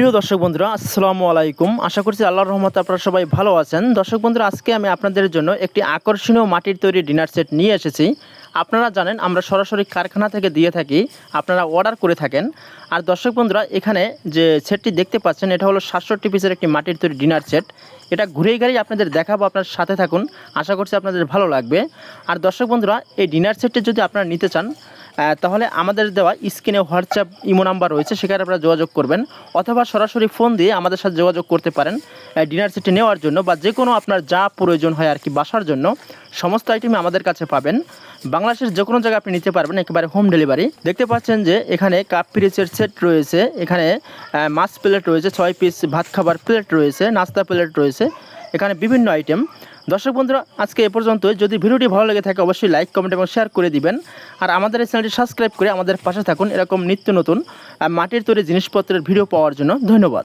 প্রিয় দর্শক বন্ধুরা, আসসালামু আলাইকুম। আশা করছি আল্লাহর রহমতে আপনারা সবাই ভালো আছেন। দর্শক বন্ধুরা, আজকে আমি আপনাদের জন্য একটি আকর্ষণীয় মাটির তৈরি ডিনার সেট নিয়ে এসেছি। আপনারা জানেন, আমরা সরাসরি কারখানা থেকে দিয়ে থাকি, আপনারা অর্ডার করে থাকেন। আর দর্শক বন্ধুরা, এখানে যে সেটটি দেখতে পাচ্ছেন, এটা হলো সাতষট্টি পিসের একটি মাটির তৈরি ডিনার সেট। এটা ঘুরেই গাড়ি আপনাদের দেখাবো, আপনার সাথে থাকুন। আশা করছি আপনাদের ভালো লাগবে। আর দর্শক বন্ধুরা, এই ডিনার সেটটি যদি আপনারা নিতে চান তাহলে আমাদের দেওয়া স্ক্রিনে হোয়াটসঅ্যাপ ইমো নাম্বার রয়েছে, সেখানে আপনারা যোগাযোগ করবেন অথবা সরাসরি ফোন দিয়ে আমাদের সাথে যোগাযোগ করতে পারেন ডিনার সেটটি নেওয়ার জন্য বা যে কোনো আপনার যা প্রয়োজন হয় আর কি বাসার জন্য, সমস্ত আইটেমই আমাদের কাছে পাবেন। বাংলাদেশের যে কোনো জায়গায় আপনি নিতে পারবেন, একেবারে হোম ডেলিভারি দেখতে পাচ্ছেন যে এখানে কাপ পিরিচের সেট রয়েছে, এখানে মাছ প্লেট রয়েছে, ছয় পিস ভাত খাবার প্লেট রয়েছে, নাস্তা প্লেট রয়েছে, এখানে বিভিন্ন আইটেম দর্শক বন্ধুরা, আজকে এ পর্যন্ত যদি ভিডিওটি ভালো লেগে থাকে, অবশ্যই লাইক, কমেন্ট এবং শেয়ার করে দিবেন। আর আমাদের এই চ্যানেলটি সাবস্ক্রাইব করে আমাদের পাশে থাকুন, এরকম নিত্য নতুন মাটির তৈরি জিনিসপত্রের ভিডিও পাওয়ার জন্য। ধন্যবাদ।